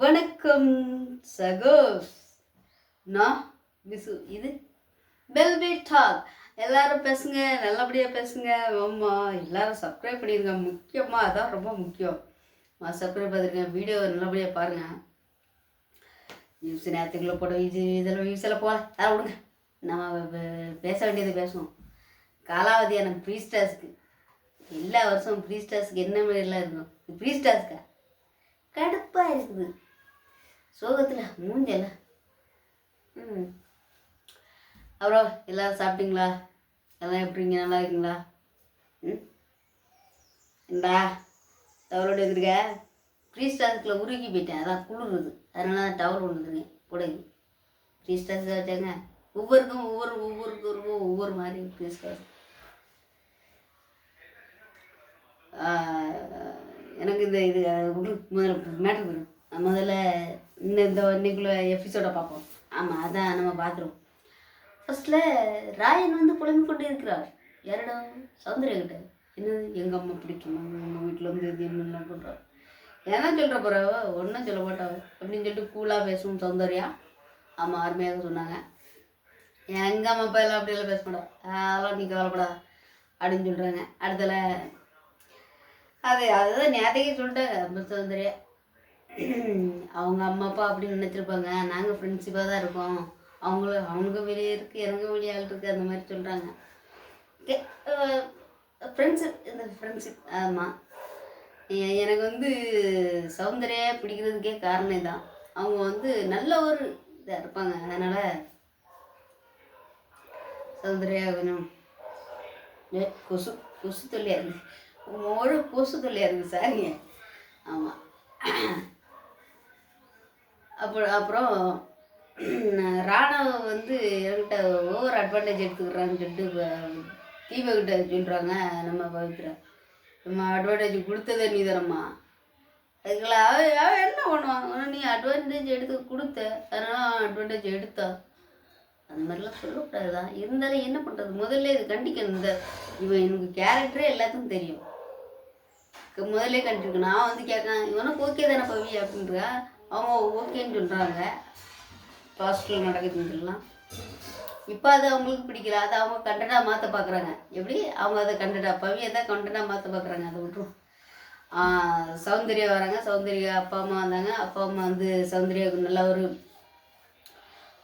வணக்கம் சகோஸ். நான் விசு இது. பெல்பி டாக். எல்லாரும் பேசுங்க நல்லபடியாக பேசுங்க. ஆமாம் எல்லாரும் சப்ஸ்கிரைப் பண்ணிடுங்க முக்கியமாக அதான் ரொம்ப முக்கியம். சப்ஸ்கிரைப் பார்த்துருங்க வீடியோ நல்லபடியாக பாருங்கள் நியூஸ் நேரத்துக்குள்ளே போட இது இதில் வியூஸில் போகல அதை விடுங்க. நம்ம பேச வேண்டியது பேசுவோம். காலாவதியான ப்ரீஸ்டர்ஸ்க்கு எல்லா வருஷம் ப்ரீஸ்டர்ஸ்க்கு என்ன மாதிரிலாம் இருக்கும் ப்ரீஸ்டர்ஸ்க்கா கடுப்பாக இருக்குது சோகத்தில் மூஞ்சல ம் அப்புறம் எல்லோரும் சாப்பிட்டீங்களா எல்லாம் எப்படிங்க நல்லா இருக்கீங்களா ம் ஏண்டா டவலோட எடுத்துருக்க ஃப்ரீ ஸ்டார்ஸ்க்குள்ள உருகி போயிட்டேன் அதான் குளிருது அதனால தான் டவல் ஒன்று வந்துருக்கேன் கூடங்க ப்ரீ ஸ்டார்ஸ் வச்சாங்க ஒவ்வொருக்கும் ஒவ்வொரு ஒவ்வொருக்கும் ஒவ்வொரு மாதிரி ஃப்ரீ ஸ்டார்ஸ் எனக்கு இந்த இது உடு- முதல்ல மேட்ரு வரும். முதல்ல இந்த இந்த இன்னைக்குள்ள எபிசோடை பார்ப்போம். ஆமாம் அதான் நம்ம பார்த்துருவோம். ஃபஸ்ட்டில் ராயன் வந்து புலம்பிக் கொண்டு இருக்கிறார். யாரிடம் சௌந்தர்யா கிட்ட. என்னது? எங்கள் அம்மா பிடிக்குமா? எங்கள் வீட்டில் வந்து இது என்னெல்லாம் பண்ணுறோம் ஏன்னா சொல்கிற போகிறாவோ ஒன்றும் சொல்ல மாட்டாவோ அப்படின்னு சொல்லிட்டு கூலாக பேசுவோம் சௌந்தர்யா. ஆமாம் அருமையாக சொன்னாங்க. எங்கள் அம்மா அப்பா எல்லாம் அப்படியெல்லாம் பேச மாட்டோம் அதெல்லாம் நீ கவலைப்படா அப்படின்னு சொல்கிறாங்க அடுத்தல அது அதுதான் நேரத்தையே சொல்லிட்டாங்க நம்ம சௌந்தர்யா அவங்க அம்மா அப்பா அப்படின்னு நினச்சிருப்பாங்க. நாங்கள் ஃப்ரெண்ட்ஷிப்பாக தான் இருக்கோம். அவங்களும் அவங்க வெளியே இருக்குது இறங்க வெளியே ஆள் இருக்குது அந்த மாதிரி சொல்கிறாங்க ஃப்ரெண்ட்ஷிப் இந்த ஃப்ரெண்ட்ஷிப் ஆமாம் எனக்கு வந்து சௌந்தர்யா பிடிக்கிறதுக்கே காரணம் தான் அவங்க வந்து நல்ல ஒரு இதாக இருப்பாங்க. அதனால் சௌந்தர்யா கொஞ்சம் ஏ, கொசு கொசு தொல்லையாக மோடு கொசு தொல்லையாக இருக்குது சாரிங்க ஆமாம் அப்புறம் அப்புறம் ராணவ வந்து என்கிட்ட ஓவர் அட்வான்டேஜ் எடுத்துக்கிறான்னு சொல்லிட்டு தீபகிட்ட சொல்கிறாங்க நம்ம பவித்ரா. நம்ம அட்வான்டேஜ் கொடுத்ததே நீ தரம்மா அதுக்குள்ள அவ அவ என்ன பண்ணுவாங்க நீ அட்வான்டேஜ் எடுத்து கொடுத்த அதனால அட்வான்டேஜ் எடுத்தா? அந்த மாதிரிலாம் சொல்லக்கூடாதுதான் இருந்தாலும் என்ன பண்ணுறது முதல்ல இது கண்டிக்கணும். இந்த இவன் எனக்கு கேரக்டரே எல்லாத்துக்கும் தெரியும். முதல்ல கண்டிருக்கணும் நான் வந்து கேட்கேன் இவனுக்கு ஓகே தானே பவி அப்படின்றா? அவங்க ஓகேன்னு சொல்கிறாங்க ஹாஸ்டலில் நடக்குதுன்னு சொல்லலாம் இப்போ அது அவங்களுக்கு பிடிக்கல. அதை அவங்க கண்டனாக மாற்ற பார்க்குறாங்க எப்படி? அவங்க அதை கண்டனா பவியை தான் கண்டனாக மாற்ற பார்க்குறாங்க அதை விட்டுரும். சௌந்தர்யா வராங்க. சௌந்தர்யா அப்பா அம்மா வந்தாங்க. அப்பா அம்மா வந்து சௌந்தர்யாவுக்கு நல்ல ஒரு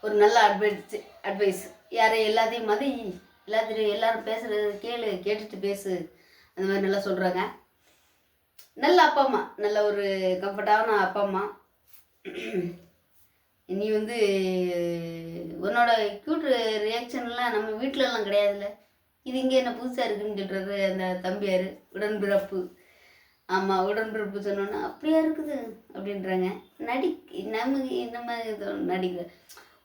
ஒரு நல்ல அட்வைஸ் அட்வைஸ் யாரை எல்லாத்தையும் மதி எல்லாத்தையும் எல்லாரும் பேசுகிறது கேளு கேட்டுட்டு பேசு. அந்த மாதிரி நல்லா சொல்கிறாங்க நல்ல அப்பா அம்மா நல்ல ஒரு கம்ஃபர்டான அப்பா அம்மா. நீ வந்து உன்னோட க்யூட் ரியாக்ஷன்லாம் நம்ம வீட்டிலலாம் கிடையாதுல்ல? இது இங்கே என்ன புதுசாக இருக்குன்னு சொல்கிறது அந்த தம்பியார் உடன்பிறப்பு. ஆமாம் உடன்பிறப்பு சொன்னோன்னா அப்படியா இருக்குது? அப்படின்றாங்க. நடி நமக்கு நம்ம மாதிரி நடிக்க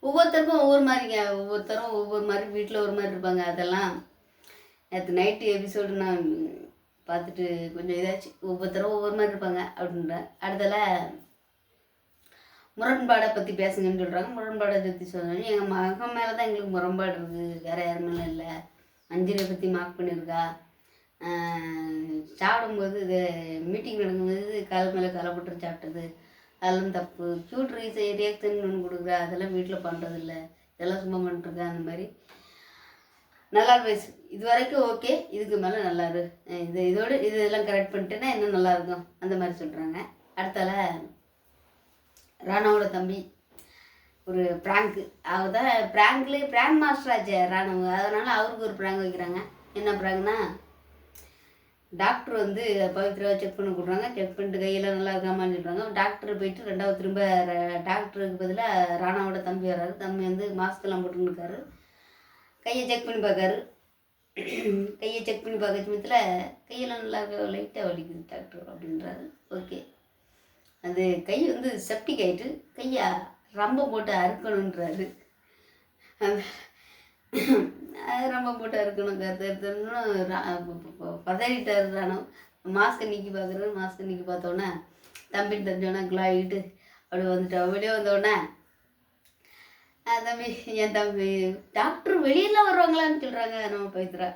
ஒவ்வொருத்தருக்கும் ஒவ்வொரு மாதிரிங்க ஒவ்வொருத்தரும் ஒவ்வொரு மாதிரி வீட்டில் ஒரு மாதிரி இருப்பாங்க அதெல்லாம். நேற்று நைட்டு எபிசோடு நான் பார்த்துட்டு கொஞ்சம் இதாச்சு. ஒவ்வொருத்தரும் ஒவ்வொரு மாதிரி இருப்பாங்க அப்படின்ற. அடுத்தல முரண்பாடை பற்றி பேசுங்கன்னு சொல்கிறாங்க முரண்பாடை பற்றி சொன்னாங்க எங்கள் மகன் மேலே தான் எங்களுக்கு முரண்பாடு இருக்குது வேறு யார் மேலே இல்லை. அஞ்சலை பற்றி மார்க் பண்ணியிருக்கா. சாப்பிடும்போது இது மீட்டிங் நடக்கும்போது கால் மேலே காலை போட்டு சாப்பிட்டது. அதெல்லாம் தப்பு. க்யூட் ரீஸ் ரியாக்ஷன் ஒன்று கொடுக்குறா. அதெல்லாம் வீட்டில் பண்ணுறதில்ல இதெல்லாம் சும்மா பண்ணிட்டுருக்கா அந்த மாதிரி. நல்லா அட்வைஸ் இது வரைக்கும் ஓகே இதுக்கு மேலே நல்லா இரு இது இதோடு இது இதெல்லாம் கரெக்ட் பண்ணிட்டேன்னா இன்னும் நல்லா இருக்கும் அந்த மாதிரி சொல்கிறாங்க அடுத்தால ராணாவோட தம்பி ஒரு ப்ராங்க்கு அவர் தான் ப்ராங்க்லேயே ப்ராங்க் மாஸ்டர் ஆச்சு ராணுவ அதனால் அவருக்கு ஒரு ப்ராங்க் வைக்கிறாங்க. என்ன ப்ராங்க்னா டாக்டர் வந்து பவித்ராவை செக் பண்ண கொடுறாங்க செக் பண்ணிட்டு கையெல்லாம் நல்லா இருக்காமான்னு சொல்கிறாங்க டாக்டர் போயிட்டு ரெண்டாவது திரும்ப டாக்டருக்கு பதிலாக ராணாவோட தம்பி வர்றாரு. தம்பி வந்து மாஸ்க்கெல்லாம் போட்டுன்னு இருக்காரு. கையை செக் பண்ணி பார்க்காரு கையை செக் பண்ணி பார்க்க சமயத்தில் கையெல்லாம் நல்லா லைட்டாக வலிக்குது டாக்டர் அப்படின்றாரு. ஓகே அது கை வந்து செப்டிக் ஆகிட்டு கையை ரொம்ப போட்டு அறுக்கணுன்றாரு அது ரொம்ப போட்டு அறுக்கணும் கருத்து பதறிட்டாரு ராணம் மாஸ்க்கை நீக்கி பார்க்குறது மாஸ்க்கை நீக்கி பார்த்தோன்னே தம்பின்னு தெரிஞ்சோன்னே குலாயிட்டு அப்படி வந்துட்டோம். வெளியே வந்தோடனே தம்பி என் தம்பி டாக்டர் வெளியெல்லாம் வருவாங்களான்னு சொல்கிறாங்க நம்ம பவித்ரா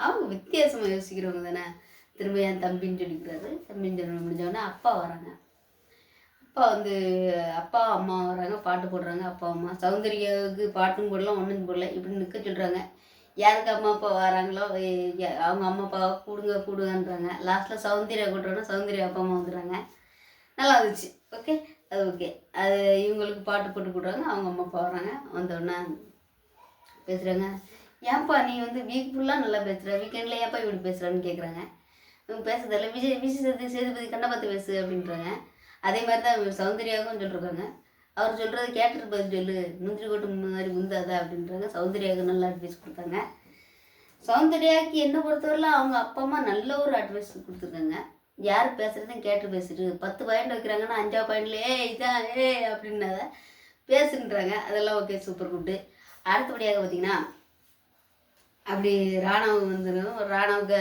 அவங்க வித்தியாசமாக யோசிக்கிறவங்க தானே. திரும்ப என் தம்பின்னு சொல்லிக்கிறாரு. தம்பின்னு சொல்ல முடிஞ்சோடனே அப்பா வராங்க. அப்பா வந்து அப்பா அம்மா வராங்க பாட்டு போடுறாங்க. அப்பா அம்மா சௌந்தர்யாவுக்கு பாட்டும் போடலாம் ஒன்றும் போடல இப்படி நிற்க சொல்கிறாங்க யாருக்கு அம்மா அப்பா வராங்களோ அவங்க அம்மா அப்பா கூடுங்க கூடுங்கன்றாங்க. லாஸ்ட்டில் சௌந்தர்யா கூட்டுறோன்னா சௌந்தர்யா அப்பா அம்மா வந்துடுறாங்க. நல்லா இருந்துச்சு. ஓகே அது ஓகே. அது இவங்களுக்கு பாட்டு போட்டு கூடுறாங்க அவங்க அம்மா போகிறாங்க வந்தோடனே பேசுகிறாங்க ஏன்ப்பா நீ வந்து வீக் ஃபுல்லாக நல்லா பேசுகிற வீக்கெண்டில் ஏன்ப்பா இப்படி பேசுகிறான்னு கேட்குறாங்க இவங்க பேசுறதில்ல விஜய் விஜய் சேது சேதுபதி கண்ணை பார்த்து பேசு அப்படின்றாங்க. அதே மாதிரி தான் சௌந்தர்யாவுக்கும் சொல்லியிருக்காங்க அவர் சொல்கிறது கேட்டுட்டு பதில் சொல்லு. முந்திரி கொட்டு மாதிரி முந்தாதா அப்படின்றாங்க. சௌந்தர்யாவுக்கு நல்லா அட்வைஸ் கொடுத்தாங்க. சௌந்தர்யாவுக்கு என்ன பொறுத்தவரையிலும் அவங்க அப்பா அம்மா நல்ல ஒரு அட்வைஸ் கொடுத்துருக்காங்க. யார் பேசுகிறதையும் கேட்டு பேசிட்டு பத்து பாயிண்ட் வைக்கிறாங்கன்னா அஞ்சா பாயிண்ட்ல ஏ இதான் ஏ அப்படின்னாத பேசுன்றாங்க. அதெல்லாம் ஓகே சூப்பர் குட்டு அடுத்தபடியாக பார்த்தீங்கன்னா அப்படி ராணவம் வந்துடும் ராணவுக்கு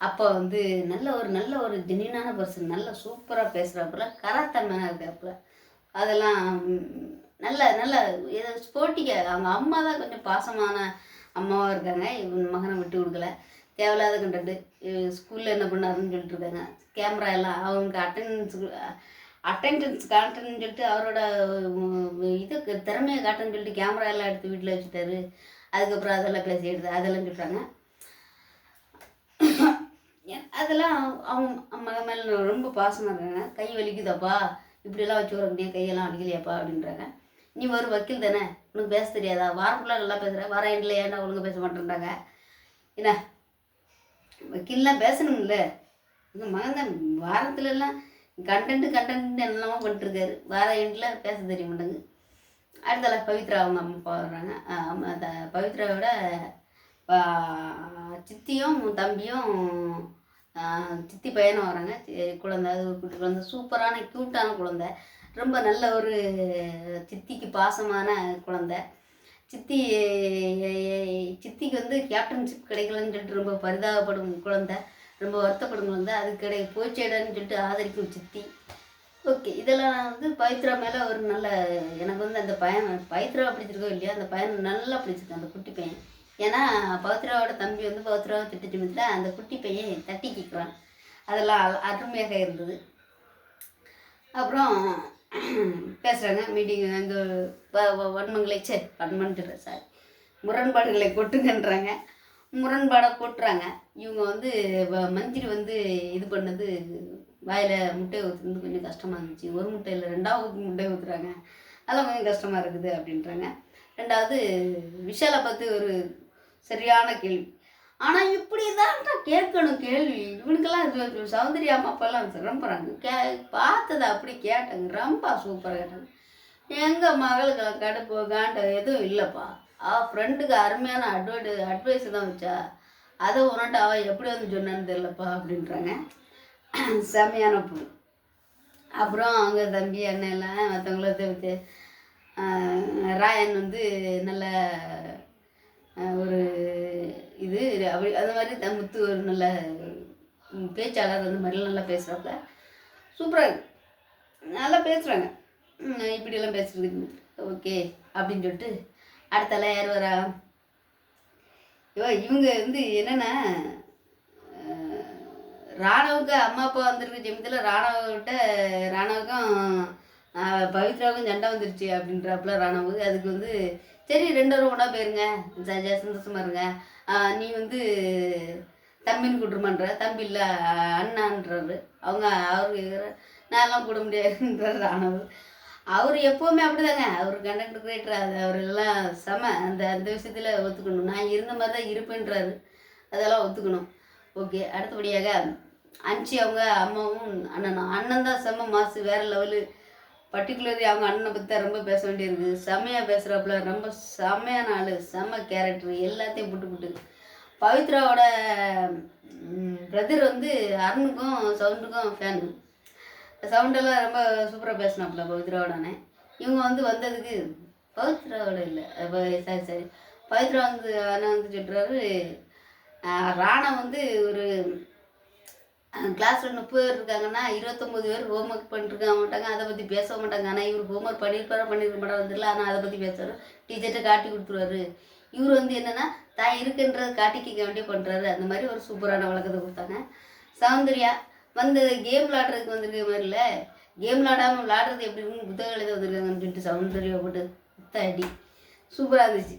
அப்பா வந்து நல்ல ஒரு நல்ல ஒரு ஜென்யூனான பர்சன் நல்ல சூப்பராக பேசுகிறாப்புல கராத்தன்மையாக இருக்காப்புல. அதெல்லாம் நல்ல நல்ல ஏதோ ஸ்போர்ட்டிக்காக அவங்க அம்மா தான் கொஞ்சம் பாசமான அம்மாவாக இருக்காங்க. இவன் மகனை விட்டு கொடுக்கல. தேவையில்லாத கண்டென்ட்டு ஸ்கூலில் என்ன பண்ணாருன்னு சொல்லிட்டு இருக்காங்க கேமரா எல்லாம் அவங்களுக்கு அட்டெண்டன்ஸுக்கு அட்டெண்டன்ஸ் காட்டணும்னு சொல்லிட்டு அவரோட இது திறமையை காட்டணும்னு சொல்லிட்டு கேமரா எல்லாம் எடுத்து வீட்டில் வச்சுட்டாரு. அதுக்கப்புறம் அதெல்லாம் பேசி எடுத்து அதெல்லாம் சொல்கிறாங்க அதெல்லாம் அவங்க அம்மா மேலே ரொம்ப பாசமாக இருக்காங்க. கை வலிக்குதாப்பா? இப்படிலாம் வச்சு வர முடியும் கையெல்லாம் வலிக்கலையாப்பா அப்படின்றாங்க. நீ ஒரு வக்கீல் தானே? உனக்கு பேச தெரியாதா? வாரம் ஃபுல்லாக நல்லா பேசுகிற வாரம் எண்டில் ஏன்டா ஒழுங்காக பேச மாட்டேன்றாங்க. என்ன? வக்கீல்லாம் பேசணும்ல. எங்கள் மகன் தான் வாரத்துல எல்லாம் கண்டென்ட் என்னெல்லாமோ பண்ணிட்டுருக்காரு. வார எண்டில் பேச தெரிய மாட்டேங்குது. அடுத்தல பவித்ரா அவங்க அம்மா போடுறாங்க வர்றாங்க. அம்மா அந்த பவித்ராவோட சித்தியும் தம்பியும் சித்தி பையனும் வராங்க குழந்தை அது ஒரு குட்டி குழந்தை. சூப்பரான க்யூட்டான குழந்தை. ரொம்ப நல்ல ஒரு சித்திக்கு பாசமான குழந்தை. சித்தி சித்திக்கு வந்து கேப்டன்ஷிப் கிடைக்கலன்னு சொல்லிட்டு ரொம்ப பரிதாபப்படும் குழந்தை. ரொம்ப வருத்தப்படும் குழந்தை. அது கிடை போச்சேடான்னு சொல்லிட்டு ஆதரிக்கும் சித்தி. ஓகே இதெல்லாம் வந்து பவித்ரா மேலே ஒரு நல்ல எனக்கு வந்து அந்த பையன் பவித்ரா பிடிச்சிருக்கோ இல்லையா அந்த பையன் நல்லா பிடிச்சிருக்கு அந்த குட்டி பையன். ஏன்னா பவித்ராவோட தம்பி வந்து பவித்ராவை திட்டு திமித்தில் அந்த குட்டி பையன் தட்டி கேட்குறான் அதெல்லாம் அருமையாக இருந்தது. அப்புறம் பேசுகிறாங்க மீட்டிங் அங்கே வன்மங்களை சரி வன்மன்ட்டு சாரி. முரண்பாடுகளை கொட்டுங்கன்றாங்க. முரண்பாடை கொட்டுறாங்க. இவங்க வந்து வ- மந்திரி வந்து இது பண்ணது வாயில் முட்டை ஊற்றுறது கொஞ்சம் கஷ்டமாக இருந்துச்சு. ஒரு முட்டை இல்லை ரெண்டாவது முட்டை ஊற்றுறாங்க அதெல்லாம் கொஞ்சம் கஷ்டமாக இருக்குது அப்படின்றாங்க. ரெண்டாவது விஷாலை பார்த்து ஒரு சரியான கேள்வி. ஆனால் இப்படி தான் கேட்கணும் கேள்வி. இவனுக்கெல்லாம் இது சௌந்தர்யா அம்மா அப்பாலாம் கே பார்த்ததை அப்படி கேட்டேங்க. ரொம்ப சூப்பராக கேட்டாங்க. எங்கள் மகளுக்கு கடுப்பு காண்ட எதுவும் இல்லைப்பா. அவள் ஃப்ரெண்டுக்கு அருமையான அட்வைடு அட்வைஸ் தான் வச்சா. அதை உனட்டு அவள் எப்படி வந்து சொன்னான்னு தெரிலப்பா அப்படின்றாங்க. செமையான பொண்ணு. அப்புறம் அவங்க தம்பி அண்ணன் எல்லாம் மற்றவங்கள தவிர்த்து ராயன் வந்து நல்ல ஒரு இது அப்படி அந்த மாதிரி த- முத்து ஒரு நல்ல பேச்சாளர் அந்த மாதிரிலாம் நல்லா பேசுகிறாப்புல சூப்பராக நல்லா பேசுகிறாங்க இப்படியெல்லாம் பேசுறது ஓகே அப்படின்னு சொல்லிட்டு அடுத்தால யார் வரா? ஐயோ இவங்க வந்து என்னென்னா ராணவுக்கு அம்மா அப்பா வந்திருக்க ஜெமத்தில் ராணவகிட்ட ராணவுக்கும் பவித்ராவுக்கும் சண்டை வந்துருச்சு அப்படின்றாப்புல ராணவுக்கு அதுக்கு வந்து சரி ரெண்டு பேரும் கூட போயிருங்க. ஜா சந்தோஷமா இருங்க. நீ வந்து தம்பின்னு கூட்டுருமான்ற தம்பி இல்லை அண்ணான்றாரு அவங்க அவரு நான்லாம் கூட முடியாதுன்றார் ஆனவர் அவர் எப்போவுமே அப்படிதாங்க. அவர் கண்டக்டர் கிரேட்டர் அது அவரெல்லாம் செம. அந்த அந்த விஷயத்தில் ஒத்துக்கணும். நான் இருந்த மாதிரி தான் இருப்பேன்றாரு. அதெல்லாம் ஒத்துக்கணும். ஓகே அடுத்தபடியாக அஞ்சு அவங்க அம்மாவும் அண்ணனும். அண்ணன் தான் செம்ம மாசு வேற லெவலு பர்டிகுலர்லி அவங்க அண்ணனை பற்றி தான் ரொம்ப பேச வேண்டியிருக்கு. செம்மையாக பேசுகிறாப்புல ரொம்ப செம்மையான ஆள். செம்ம கேரக்டர் எல்லாத்தையும் புட்டு புட்டு. பவித்ராவோட பிரதர் வந்து அருணுக்கும் சவுண்டுக்கும் ஃபேனு சவுண்டெல்லாம் ரொம்ப சூப்பராக பேசினாப்புல பவித்ராவோடனே இவங்க வந்து வந்ததுக்கு பவித்ராவோட இல்லை. சரி சரி. பவித்ரா வந்து அண்ணன் வந்து சொல்கிறாரு ராணா வந்து ஒரு கிளாஸில் முப்பது பேர் இருக்காங்கன்னா இருபத்தொம்போது பேர் ஹோம்ஒர்க் பண்ணிருக்க மாட்டாங்க. அதை பற்றி பேச மாட்டாங்க. ஆனால் இவர் ஹோம்ஒர்க் பண்ணியிருப்பாரா பண்ணியிருக்க மாட்டாங்க வந்துடல ஆனால் அதை பற்றி பேசுவார். டீச்சர்கிட்ட காட்டி கொடுத்துருவாரு. இவர் வந்து என்னென்னா தான் இருக்குன்றதை காட்டிக்க வேண்டிய பண்ணுறாரு அந்த மாதிரி ஒரு சூப்பரான வழக்கத்தை கொடுத்தாங்க. சௌந்தர்யா வந்து கேம் விளாடுறதுக்கு வந்திருக்க மாதிரி இல்லை. கேம் விளாடாமல் விளாடுறது எப்படி? இருக்குன்னு புத்தகம் எழுத வந்திருக்காங்கன்னு சொல்லிட்டு சௌந்தர்யா போட்டு புத்த அடி சூப்பராக இருந்துச்சு.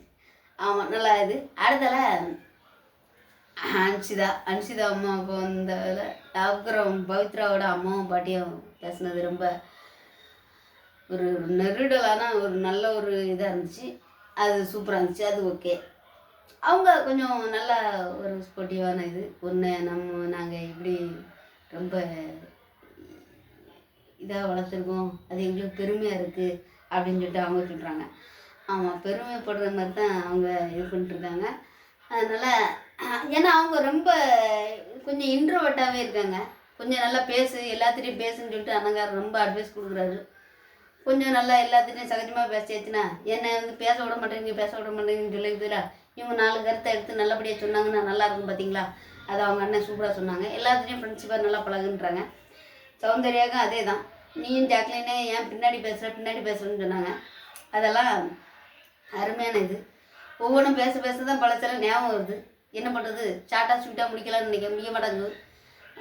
ஆமாம் நல்லா இது. அடுத்தால அன்சிதா அன்சிதா அம்மா வந்ததில் அப்புறம் பவித்ராவோட அம்மாவும் பாட்டியும் பேசினது ரொம்ப ஒரு நெருடலான ஒரு நல்ல ஒரு இதாக இருந்துச்சு. அது சூப்பராக இருந்துச்சு. அது ஓகே அவங்க கொஞ்சம் நல்ல ஒரு ஸ்போர்ட்டிவான இது. ஒன்று நம்ம நாங்கள் இப்படி ரொம்ப இதாக வளர்த்துருக்கோம். அது எங்களுக்கு பெருமையாக இருக்குது அப்படின்னு சொல்லிட்டு அவங்க சொல்கிறாங்க ஆமாம் பெருமைப்படுற மாதிரி தான் அவங்க இது பண்ணிட்டுருக்காங்க அதனால் ஏன்னா அவங்க ரொம்ப கொஞ்சம் இன்ட்ரோவர்ட்டாகவே இருக்காங்க. கொஞ்சம் நல்லா பேசு எல்லாத்துலேயும் பேசுன்னு சொல்லிட்டு அண்ணங்கார் ரொம்ப அட்வைஸ் கொடுக்குறாரு. கொஞ்சம் நல்லா எல்லாத்துலேயும் சகஜமாக பேசியாச்சுன்னா என்னை வந்து பேச விட மாட்டேங்க பேச விட மாட்டேங்கன்னு சொல்லிடுதுல இவங்க நாலு கருத்தை எடுத்து நல்லபடியாக சொன்னாங்கன்னா நல்லா இருக்கும் பார்த்தீங்களா அது அவங்க அண்ணன் சூப்பராக சொன்னாங்க. எல்லாத்துலேயும் ஃப்ரெண்ட்ஷிப்பாக நல்லா பழகுன்றாங்க. சௌந்தர்யாவுக்கும் அதே தான் நீயும் ஜாக்லினே ஏன் பின்னாடி பேசுகிற பின்னாடி பேசுகிறேன்னு சொன்னாங்க. அதெல்லாம் அருமையான இது. ஒவ்வொன்றும் பேச பேச தான் பழசெல்லாம் ஞாபகம் வருது. என்ன பண்ணுறது ஷார்ட்டாக ஸ்வீட்டாக முடிக்கலாம்னு நினைக்க முடிய மாட்டாங்க.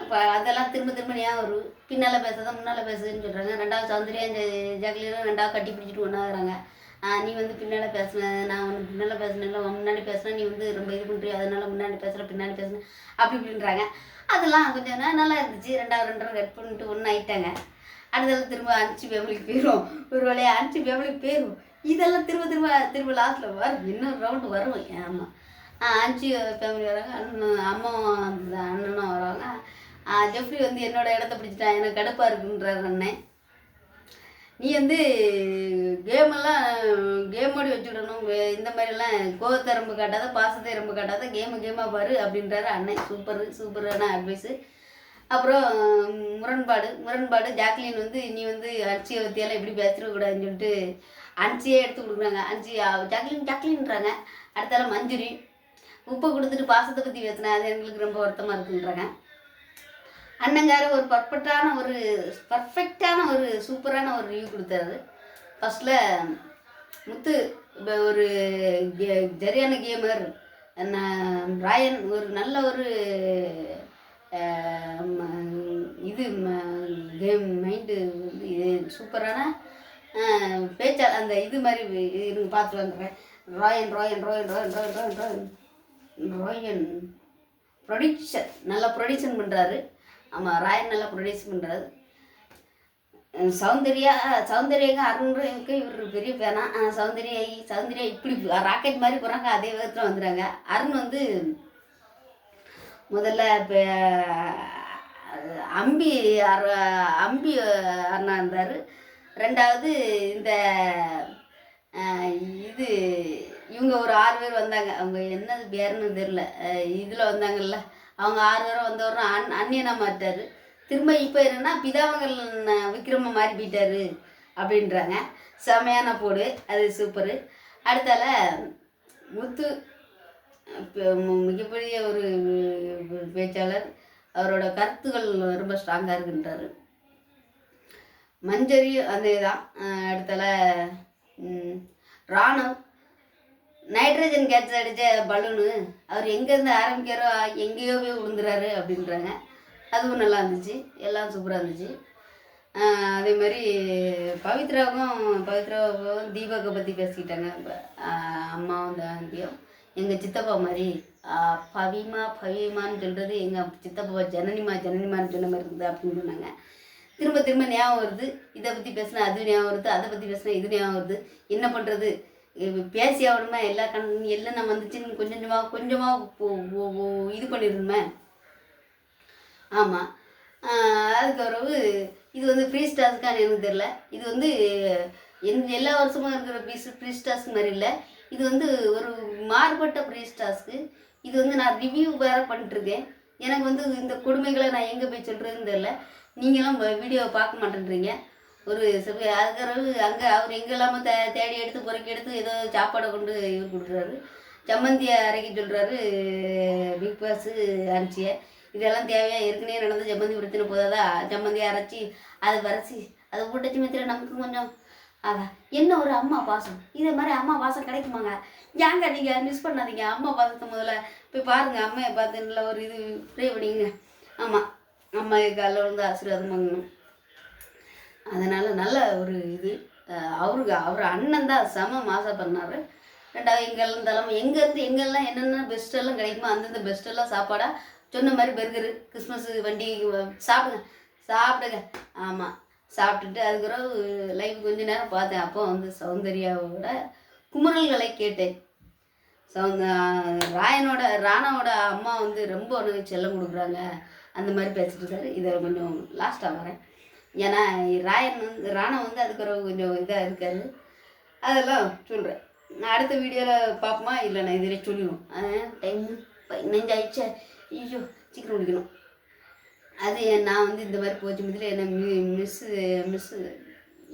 அப்போ அதெல்லாம் திரும்ப திரும்ப ஞாபகம் வரும். பின்னால் பேசுறதா முன்னால் பேசுதுன்னு சொல்கிறாங்க ரெண்டாவது சௌந்தர்யா ஜாக்லினும் ரெண்டாவது கட்டி பிடிச்சிட்டு ஒன்றாகிறாங்க நீ வந்து பின்னால் பேசுன நான் உனக்கு பின்னால் பேசினேன் இல்லை முன்னாடி பேசுனேன் நீ வந்து ரொம்ப இது பண்ணுறிய அதனால முன்னாடி பேசுகிற பின்னாடி பேசுனேன் அப்படி இப்படின்றாங்க. அதெல்லாம் கொஞ்சம் நல்லா இருந்துச்சு. ரெண்டாவது ரெண்டாவது கட் பண்ணிட்டு ஒன்று ஆயிட்டாங்க அடுத்தது திரும்ப அஞ்சு ஃபேமிலிக்கு போயிடும் ஒரு வேலையை அஞ்சு ஃபேமிலிக்கு போயிடும் இதெல்லாம் திரும்ப திரும்ப திரும்ப லாஸ்ட்டில் வரும் இன்னொரு ரவுண்டு வரும் ஆமாம் அஞ்சு ஃபேமிலி வராங்க அண்ணன் அம்மாவும் அந்த அண்ணனும் வராங்க. ஜெஃப்ரி வந்து என்னோட இடத்த பிடிச்சிட்டான் எனக்கு கடுப்பாக இருக்குன்றார் அண்ணன் நீ வந்து கேமெல்லாம் கேம் ஓடி வச்சுடணும். இந்த மாதிரிலாம் கோவத்தை ரொம்ப காட்டாத பாசத்தை ரொம்ப காட்டாத கேமு கேமாக பாரு அப்படின்றாரு அண்ணன் சூப்பர் சூப்பரான அட்வைஸு அப்புறம் முரண்பாடு. முரண்பாடு ஜாக்லின் வந்து நீ வந்து அன்சியை பற்றியெல்லாம் எப்படி பேசிடக்கூடாதுன்னு சொல்லிட்டு அன்சியே எடுத்து கொடுக்குறாங்க. அன்சி ஜாக்லின் ஜாக்லின்றாங்க. அடுத்தால மஞ்சுரி. உப்பை கொடுத்துட்டு பாசத்தை பற்றி பேசினா அது எங்களுக்கு ரொம்ப வருத்தமாக இருக்குன்றாங்க. அண்ணங்கார ஒரு பர்ஃபெக்டான ஒரு பர்ஃபெக்டான ஒரு சூப்பரான ஒரு ரிவ்யூ கொடுத்தாரு. ஃபஸ்ட்டில் முத்து ஒரு கே- சரியான கேமர் ராயன் ஒரு நல்ல ஒரு இது கேம் மைண்டு வந்து இது சூப்பரான பேச்சா அந்த இது மாதிரி இருங்க பார்த்துட்டு வந்துடுறேன். ராயன் ராயன் ராயன் ராயன் ராயன் ராயன் ராயன் ராயன் ப்ரொடிக்ஷன் நல்லா ப்ரொடியூஷன் பண்ணுறாரு ஆமாம் ராயன் நல்லா ப்ரொடியூஸ் பண்ணுறாரு சௌந்தர்யா சௌந்தர்யாங்க அருணுக்கு இவர் பெரிய பேனா சௌந்தர்யா சௌந்தர்யா இப்படி ராக்கெட் மாதிரி போகிறாங்க அதே விதத்தில் வந்துடுறாங்க. அருண் வந்து முதல்ல இப்போ அம்பி அர அம்பி அண்ணா இருந்தார். ரெண்டாவது இந்த இது இவங்க ஒரு ஆறு பேர் வந்தாங்க. அவங்க என்னது பேருன்னு தெரில இதில் வந்தாங்கல்ல. அவங்க ஆறு பேரும் வந்தவரும் அன் அந்நியனா மாட்டார் திரும்ப இப்போ என்னென்னா பிதாமகல் விக்ரம மாறி போயிட்டாரு அப்படின்றாங்க. செமையான போடு. அது சூப்பரு. அடுத்தால முத்து மிகப்பெரிய ஒரு பேச்சாளர் அவரோட கருத்துக்கள் ரொம்ப ஸ்ட்ராங்காக இருக்கின்றார். மஞ்சரி அதே தான் அடுத்தால ம், நைட்ரஜன் கேஸ் அடித்த பலூனு அவர் எங்கேருந்து ஆரம்பிக்கிறாரோ எங்கேயோ போய் விழுந்துறாரு அப்படின்றாங்க. அதுவும் நல்லா இருந்துச்சு எல்லாம் சூப்பராக இருந்துச்சு. அதே மாதிரி பவித்ராவுக்கும் பவித்ராவுக்கும் தீபாவை பற்றி பேசிக்கிட்டாங்க. அம்மாவும் தாந்தியும் எங்கள் சித்தப்பா மாதிரி பவிமா பவிமான்னு சொல்கிறது எங்கள் சித்தப்பா ஜனனிமா ஜனனிமான்னு சொன்ன மாதிரி இருந்தது அப்படின்னு சொன்னாங்க. திரும்ப திரும்ப ஞாபகம் வருது. இதை பற்றி பேசினா அது ஞாபகம் வருது அதை பற்றி பேசினா இது ஞாபகம் வருது. என்ன பண்ணுறது பேசி ஆகணுமா? எல்லா கண் எல்லாம் நம்ம வந்துச்சுன்னு கொஞ்சம் கொஞ்சமாக கொஞ்சமாக இது பண்ணிடணுமே? ஆமாம் அதுக்கு பிறகு இது வந்து ஃப்ரீ ஸ்டாஸ்க்கான எனக்கு தெரில இது வந்து எந்த எல்லா வருஷமும் இருக்கிற ஃப்ரீ ஃப்ரீ ஸ்டாஸ்க் மாதிரி இல்லை. இது வந்து ஒரு மாறுபட்ட ப்ரீஸ்டாஸ்க்கு இது வந்து நான் ரிவ்யூ வேறு பண்ணிட்டுருக்கேன். எனக்கு வந்து இந்த கொடுமைகளை நான் எங்கே போய் சொல்கிறதுன்னு தெரில நீங்களும் வீடியோவை பார்க்க மாட்டேன்றீங்க. ஒரு சில அதுக்கறவு அங்கே அவர் எங்கெல்லாமோ தே தேடி எடுத்து பொறுக்கி எடுத்து ஏதோ சாப்பாடை கொண்டு இவர் கொடுக்குறாரு. சம்மந்தியை அரைக்க சொல்கிறாரு பிக் பாஸு அனுப்பிச்சிய இதெல்லாம் தேவையாக ஏற்கனவே நடந்த சம்மந்தி பிரச்சனை போதாதா? ஜம்மந்தியை அரைச்சி அதை வரைச்சி அதை ஊட்டச்சி மத்தியில் நமக்கு கொஞ்சம் அதான் என்ன ஒரு அம்மா பாசம்? இதே மாதிரி அம்மா பாசம் கிடைக்குமாங்க? ஏங்க நீங்கள் மிஸ் பண்ணாதீங்க. அம்மா பாசத்தை முதல்ல போய் பாருங்கள் அம்மையை பார்த்து நல்ல ஒரு இது ப்ரே பண்ணிங்க ஆமாம் அம்மா காலைல வந்து ஆசீர்வாதம் பண்ணணும் அதனால் நல்ல ஒரு இது. அவருக்கு அவர் அண்ணன் தான் செம மாசா பண்ணார். ரெண்டாவது எங்கெல்லாம் தலைமை எங்கேருந்து எங்கெல்லாம் என்னென்ன பெஸ்ட்டெல்லாம் கிடைக்குமோ அந்தந்த பெஸ்ட்டெல்லாம் சாப்பாடாக சொன்ன மாதிரி பர்கரு கிறிஸ்மஸ் வண்டி சாப்பிடுங்க. சாப்பிடுங்க. ஆமாம் சாப்பிட்டுட்டு அதுக்கப்புறம் லைவ் கொஞ்ச நேரம் பார்த்தேன். அப்போ வந்து சௌந்தர்யாவோட குமுறல்களை கேட்டேன். சௌந்த ராயனோட ராணாவோட அம்மா வந்து ரொம்ப உனக்கு செல்லம் கொடுக்குறாங்க. அந்த மாதிரி பேசிட்டு இருக்காரு இதை கொஞ்சம் லாஸ்ட்டாக வரேன். ஏன்னா ராயன் வந்து ராணா வந்து அதுக்கு கொஞ்சம் இதாக இருக்காரு. அதெல்லாம் சொல்கிறேன் நான் அடுத்த வீடியோவில் பார்ப்போமா? இல்லை நான் இதில் சொல்லிடுவோம். டைம் பதினஞ்சு ஐயோ சீக்கிரம் முடிக்கணும். அது நான் வந்து இந்த மாதிரி போச்சு முதல்ல என்ன மிஸ்ஸு மிஸ்ஸு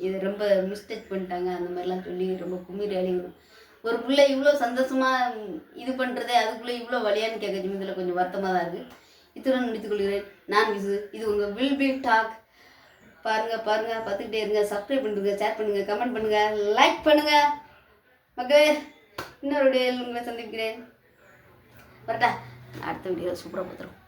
இது ரொம்ப மிஸ்டேக் பண்ணிட்டாங்க. அந்த மாதிரிலாம் சொல்லி ரொம்ப குமிர் அழிக்கணும் ஒரு பிள்ளை இவ்வளோ சந்தோஷமாக இது பண்ணுறதே அதுக்குள்ளே இவ்வளோ வழியான்னு கேட்க இதில் கொஞ்சம் வருத்தமாக தான் இருக்குது இத்துடன் முடித்துக்கொள்கிறேன் நான் மிஸ் இது உங்கள் வில் பி டாக் பாருங்கள் பாருங்கள் பார்த்துக்கிட்டே இருங்க. சப்ஸ்கிரைப் பண்ணுங்க ஷேர் பண்ணுங்கள் கமெண்ட் பண்ணுங்கள் லைக் பண்ணுங்கள் மக்களே இன்னொரு வீடியோவில் உங்களை சந்திக்கிறேன். வரட்டா. அடுத்த வீடியோவில் சூப்பராக பார்த்துருவோம்